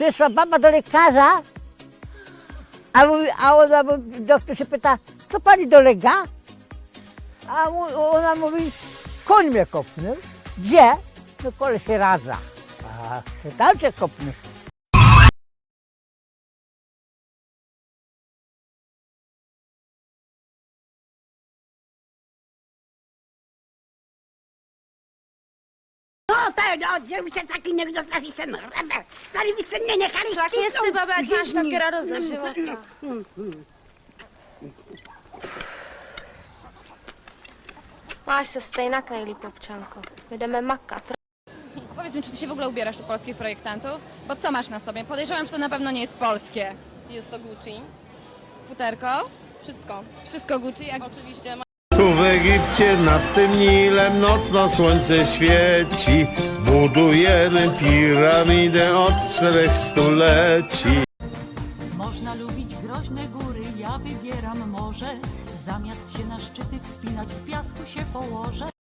Przyszła baba do lekarza, a, mówi, a ona, doktor się pyta, co pani dolega? A ona mówi, koń mnie kopnął. Gdzie? No kole się radza. A tam cię kopnął. No to, no, żeby się taki nie dostali sen. Stary mi sen nie nechali. Tak jest baba, jak masz takiera żywota. Masz se stej nakleili, popczanko. Będziemy makka. Powiedz mi, czy ty się w ogóle ubierasz u polskich projektantów? Bo co masz na sobie? Podejrzewam, że to na pewno nie jest polskie. Jest to Gucci. Futerko? Wszystko. Wszystko Gucci? Jak... Oczywiście Tu w Egipcie nad tym Nilem nocno słońce świeci. Budujemy piramidę od czterech stuleci. Można lubić groźne góry, ja wybieram morze. Zamiast się na szczyty wspinać, w piasku się położę.